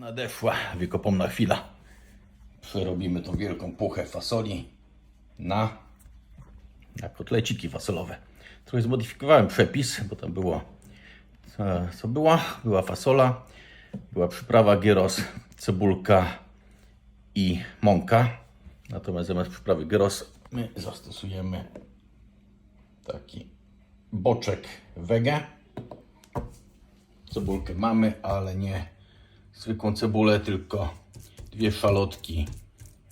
Nadeszła wiekopomna chwila. Przerobimy tą wielką puchę fasoli na, na kotleciki fasolowe. Trochę zmodyfikowałem przepis, bo tam było co, była? Była fasola, była przyprawa gyros, cebulka i mąka. Natomiast zamiast przyprawy gyros my zastosujemy taki boczek wege. Cebulkę mamy, ale nie zwykłą cebulę, tylko dwie szalotki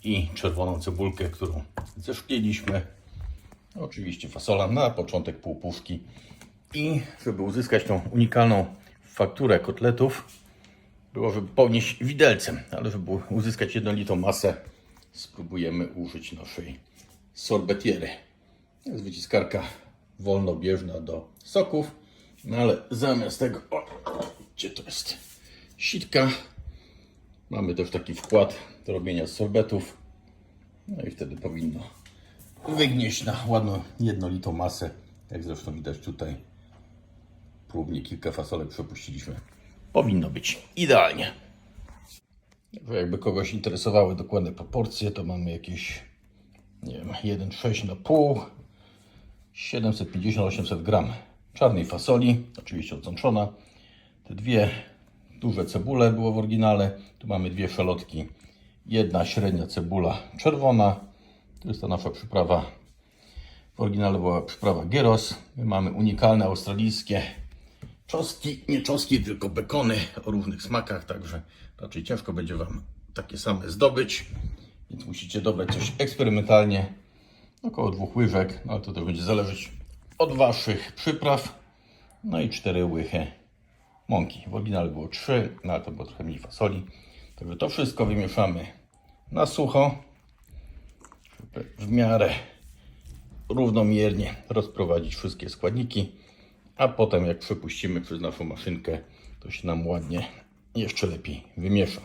i czerwoną cebulkę, którą zeszkliliśmy. Oczywiście fasola na początek półpuszki. I żeby uzyskać tą unikalną fakturę kotletów, było, żeby ponieść widelcem, ale żeby uzyskać jednolitą masę, spróbujemy użyć naszej sorbetiery. To jest wyciskarka wolnobieżna do soków, no ale zamiast tego, o, gdzie to jest, sitka, mamy też taki wkład do robienia sorbetów, no i wtedy powinno wygnieść na ładną, jednolitą masę, jak zresztą widać tutaj, próbnie kilka fasolek przepuściliśmy. Powinno być idealnie. Jakby kogoś interesowały dokładne proporcje, to mamy jakieś, nie wiem, 1,6 na pół, 750-800 gram czarnej fasoli, oczywiście odsączona. Te dwie duże cebule było w oryginale. Tu mamy dwie szalotki. Jedna średnia cebula czerwona. To jest ta nasza przyprawa. W oryginale była przyprawa gyros. My mamy unikalne australijskie czoski, nie czoski, tylko bekony o różnych smakach, także raczej ciężko będzie Wam takie same zdobyć. Więc musicie dobrać coś eksperymentalnie, około dwóch łyżek, no ale to też będzie zależeć od Waszych przypraw. No i cztery łychy mąki. W oryginale było trzy, no ale to było trochę mniej fasoli. Także to wszystko wymieszamy na sucho, żeby w miarę równomiernie rozprowadzić wszystkie składniki, a potem jak przepuścimy przez naszą maszynkę, to się nam ładnie jeszcze lepiej wymiesza.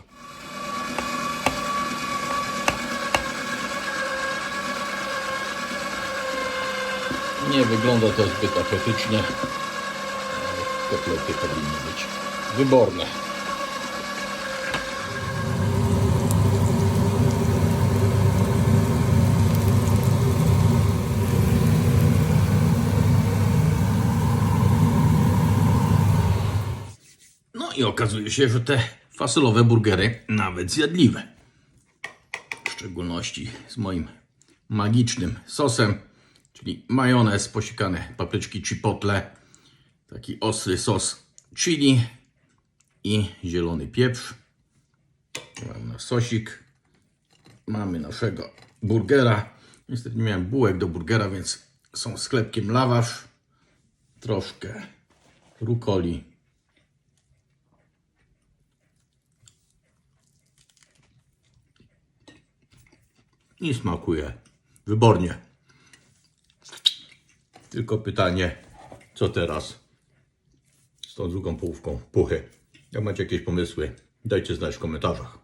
Nie wygląda to zbyt apetycznie, kotlety powinny być wyborne. No i okazuje się, że te fasolowe burgery nawet zjadliwe. W szczególności z moim magicznym sosem, czyli majonez, posikane papryczki chipotle, taki ostry sos chili i zielony pieprz. Mamy nasz sosik. Mamy naszego burgera. Niestety nie miałem bułek do burgera, więc są z chlebkiem lawasz, troszkę rukoli, i smakuje wybornie. Tylko pytanie, co teraz z tą drugą połówką puchy? Jak macie jakieś pomysły, dajcie znać w komentarzach.